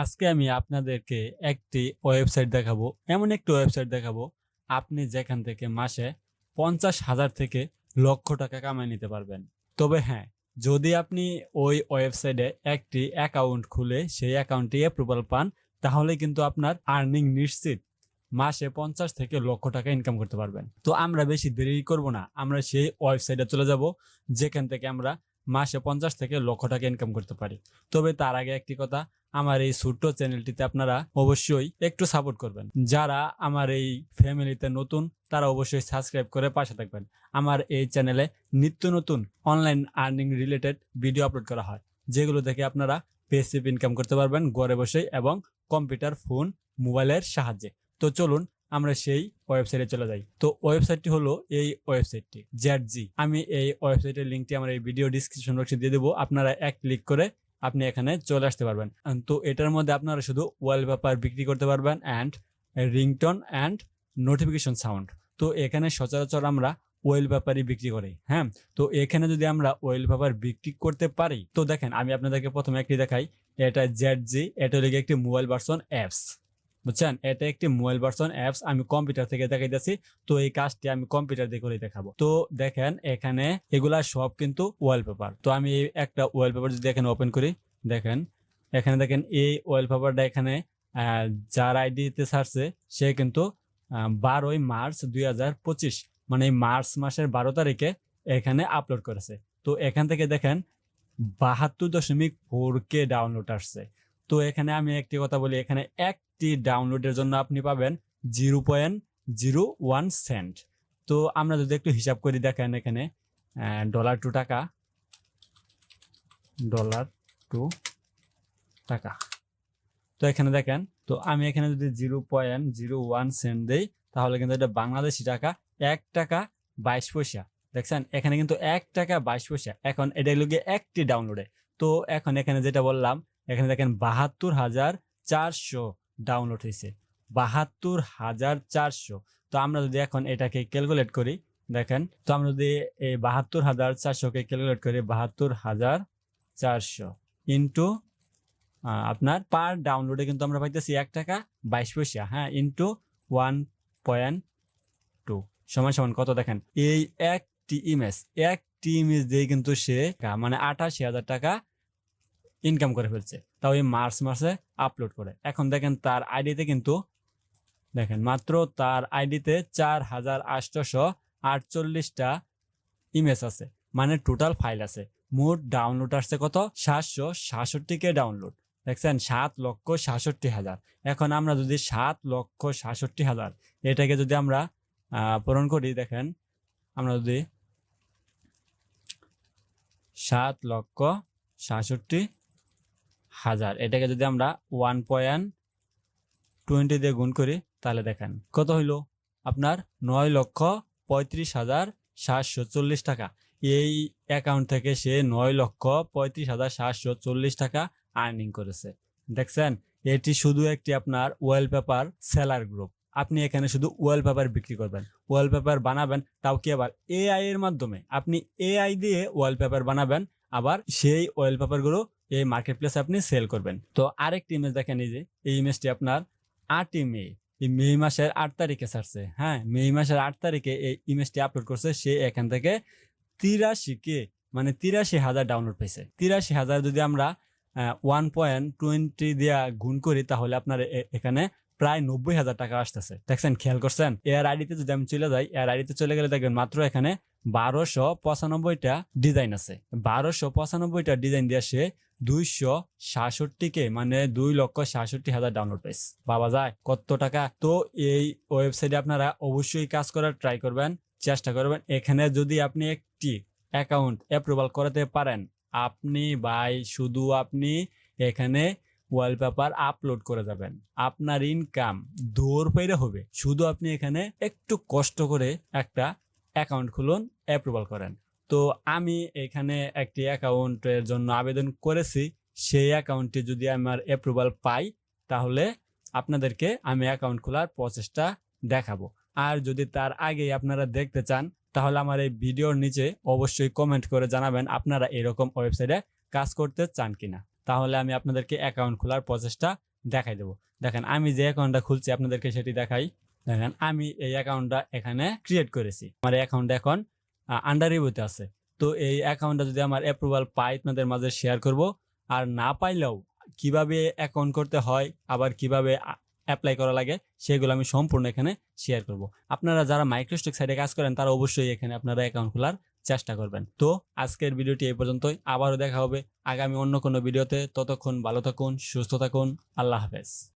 আজকে আমি আপনাদেরকে একটি ওয়েবসাইট দেখাবো, এমন একটি ওয়েবসাইট দেখাবো, আপনি যেখান থেকে মাসে পঞ্চাশ হাজার থেকে লক্ষ টাকা কামাই নিতে পারবেন। তবে হ্যাঁ যদি আপনি ওই ওয়েবসাইটে একটি অ্যাকাউন্ট খুলে সেই অ্যাকাউন্টে অ্যাপ্রুভাল পান, তাহলে কিন্তু আপনার আর্নিং নিশ্চিত মাসে পঞ্চাশ থেকে লক্ষ টাকা ইনকাম করতে পারবেন। তো আমরা বেশি দেরি করব না, আমরা সেই ওয়েবসাইটে চলে যাব, যেখান থেকে আমরা মাসে পঞ্চাশ থেকে লক্ষ টাকা ইনকাম করতে পারি। তবে তার আগে একটি কথা আমার এই ছোট্ট চ্যানেলটিতে আপনারা অবশ্যই একটু সাপোর্ট করবেন। যারা আমার এই ফ্যামিলিতে নতুন, তারা অবশ্যই সাবস্ক্রাইব করে পাশে থাকবেন। আমার এই চ্যানেলে নিত্য নতুন online earning related video upload করা হয়, যেগুলো থেকে আপনারা পেসিভ ইনকাম করতে পারবেন ঘরে বসে এবং কম্পিউটার ফোন মোবাইলের সাহায্যে। তো চলুন আমরা সেই ওয়েবসাইটে চলে যাই। তো ওয়েবসাইটটি হলো এই ওয়েবসাইটটি জ্যাট জি আমি এই ওয়েবসাইটের লিঙ্কটি আমার এই ভিডিও ডিসক্রিপশন বক্সে দিয়ে দেবো। আপনারা এক ক্লিক করে আপনি এখানে চলে আসতে পারবেন। তো এটার মধ্যে আপনারা শুধু ওয়ালপেপার বিক্রি করতে পারবেন and ringtone and notification sound তো এখানে সচরাচর আমরা ওয়েল পেপারই বিক্রি করি হ্যাঁ? তো এখানে যদি আমরা ওয়েল পেপার বিক্রি করতে পারি, তো দেখেন আমি আপনাদেরকে প্রথমে একটি দেখাই, এটা জেড জি এটা হলো একটি মোবাইল ভার্সন অ্যাপস বুঝছেন? এটা একটি মোবাইল ভার্সন অ্যাপস আমি কম্পিউটার থেকে দেখাইতেছি। তো এই কাজটি আমি কম্পিউটার দিয়ে করে দেখাবো। তো দেখেন, এখানে এগুলা সব কিন্তু ওয়ালপেপার তো আমি একটা ওয়ালপেপার যদি এখানে ওপেন করি, দেখেন, এখানে দেখেন, এই ওয়ালপেপারটা এখানে যার আইডিতে ছাড়ছে সে কিন্তু বারোই মার্চ দুই হাজার পঁচিশ মানে মার্চ মাসের বারো তারিখে এখানে আপলোড করেছে। তো এখান থেকে দেখেন, বাহাত্তর দশমিক ফোর কে ডাউনলোড আসছে। তো এখানে আমি একটি কথা বলি, এখানে একটি ডাউনলোডের জন্য আপনি পাবেন zero point zero one cent তো আমরা যদি একটু হিসাব করি, দেখেন এখানে ডলার টু টাকা ডলার টু টাকা। তো এখানে দেখেন, তো আমি এখানে যদি zero point zero one cent দিই, তাহলে কিন্তু এটা বাংলাদেশি টাকা, এক টাকা বাইশ পয়সা। দেখছেন? এখানে কিন্তু এক টাকা বাইশ পয়সা। এখন এটা গিয়ে একটি ডাউনলোডে তো এখন এখানে যেটা বললাম এখানে দেখেন বাহাত্তর হাজার চারশো ডাউনলোড হয়েছে। বাহাত্তর হাজার চারশো। তো আমরা যদি এখন এটাকে ক্যালকুলেট করি, দেখেন, তো আমরা যদি এই বাহাত্তর হাজার চারশোকে ক্যালকুলেট করি, বাহাত্তর হাজার চারশো ইন্টু আপনার পার ডাউনলোডে কিন্তু আমরা পাইতেছি এক টাকা বাইশ পয়সা হ্যাঁ ইন্টু ওয়ান পয়েন্ট টু সমান সমান কত দেখেন? এই একটি ইমেজ একটি ইমেজ দিয়ে কিন্তু সে মানে আঠাশি হাজার টাকা ইনকাম করে ফেলছে। তাও এই মার্চ মাসে আপলোড করে। এখন দেখেন তার আইডিতে কিন্তু, দেখেন, মাত্র তার আইডিতে চার হাজার আটশোশো আটচল্লিশটা ইমেজ আছে। মানে টোটাল ফাইল আছে। মোট ডাউনলোড আসছে কত? সাতশো সাতষট্টি কে ডাউনলোড দেখছেন, সাত লক্ষ সাতষট্টি হাজার। এখন আমরা যদি সাত লক্ষ সাতষট্টি হাজার, এটাকে যদি আমরা পূরণ করি, দেখেন, আমরা যদি সাত লক্ষ সাতষট্টি হাজার। এটাকে যদি আমরা ওয়ান পয়েন্ট টোয়েন্টি দিয়ে গুণ করি, তাহলে দেখেন, কত হইল? আপনার নয় লক্ষ পঁয়ত্রিশ হাজার সাতশো চল্লিশ টাকা। এই অ্যাকাউন্ট থেকে সে নয় লক্ষ পঁয়ত্রিশ হাজার সাতশো চল্লিশ টাকা আর্নিং করেছে। দেখছেন? এটি শুধু একটি আপনার ওয়ালপেপার সেলার গ্রুপ আপনি এখানে শুধু ওয়ালপেপার বিক্রি করবেন ওয়ালপেপার বানাবেন, তাও কি আবার এআই এর মাধ্যমে? আপনি এআই দিয়ে ওয়ালপেপার বানাবেন, আবার সেই ওয়েল ওয়ালপেপারগুলো এই মার্কেট প্লেসে আপনি সেল করবেন। তো আরেকটি ইমেজ দেখেন এই যে, এই ইমেজটি আপনার আটই মে, এই মে মাসের আট তারিখে ছাড়ছে। হ্যাঁ মে মাসের আট তারিখে এই ইমেজটি আপলোড করছে, সে এখান থেকে তিরাশি কে মানে তিরাশি হাজার ডাউনলোড পেয়েছে। তিরাশি হাজার যদি আমরা ওয়ান পয়েন্ট টোয়েন্টি দিয়া গুণ করি, তাহলে আপনার এখানে প্রায় নব্বই হাজার টাকা আসতেছে। দেখছেন, খেয়াল করছেন? এয়ার আইডিতে যদি আমি চলে যাই, এয়ার আইডিতে চলে গেলে দেখবেন মাত্র এখানে বারোশো পঁচানব্বইটা ডিজাইন আছে। বারোশো পঁচানব্বইটা ডিজাইন দিয়ে সে দুইশো সাতষট্টিকে মানে দুই লক্ষ সাতষট্টি হাজার ডাউনলোড পেয়েছে। বাবা যায়, কত টাকা? তো এই ওয়েবসাইটে আপনারা অবশ্যই কাজ করার ট্রাই করবেন, চেষ্টা করবেন। এখানে যদি আপনি একটি অ্যাকাউন্ট অ্যাপ্রুভাল করাতে পারেন, আপনি ভাই, শুধু আপনি এখানে ওয়ালপেপার আপলোড করে যাবেন। আপনার ইনকাম দৌড় পেরে হবে। শুধু আপনি এখানে একটু কষ্ট করে একটা অ্যাকাউন্ট খুলুন অ্যাপ্রুভাল করেন। তো আমি এখানে একটি অ্যাকাউন্টের জন্য আবেদন করেছি। সেই অ্যাকাউন্টে যদি আমার অ্যাপ্রুভাল পাই, তাহলে আপনাদেরকে আমি অ্যাকাউন্ট খোলার প্রসেসটা দেখাবো। আর যদি তার আগে আপনারা দেখতে চান, তাহলে আমার এই ভিডিওর নিচে অবশ্যই কমেন্ট করে জানাবেন আপনারা এরকম ওয়েবসাইটে কাজ করতে চান কিনা। তাহলে আমি আপনাদেরকে অ্যাকাউন্ট খোলার প্রসেসটা দেখাই দেবো। দেখেন, আমি যে অ্যাকাউন্টটা খুলছি, আপনাদেরকে সেটি দেখাই। দেখেন, আমি এই অ্যাকাউন্টটা এখানে ক্রিয়েট করেছি। আমার অ্যাকাউন্ট এখন আন্ডার রিভিউতে আছে। তো এই অ্যাকাউন্টটা যদি আমার অ্যাপ্রুভাল পাই আপনাদের মাঝে শেয়ার করব। আর না পাইলেও কীভাবে অ্যাকাউন্ট করতে হয়, আবার কীভাবে অ্যাপ্লাই করা লাগে, সেগুলো আমি সম্পূর্ণ এখানে শেয়ার করব। আপনারা যারা মাইক্রোস্টক সাইডে কাজ করেন, তারা অবশ্যই এখানে আপনারা অ্যাকাউন্ট খোলার চেষ্টা করবেন। তো আজকের ভিডিওটি এই পর্যন্তই। আবারও দেখা হবে আগামী অন্য কোনো ভিডিওতে। ততক্ষণ ভালো থাকুন, সুস্থ থাকুন। আল্লাহ হাফেজ।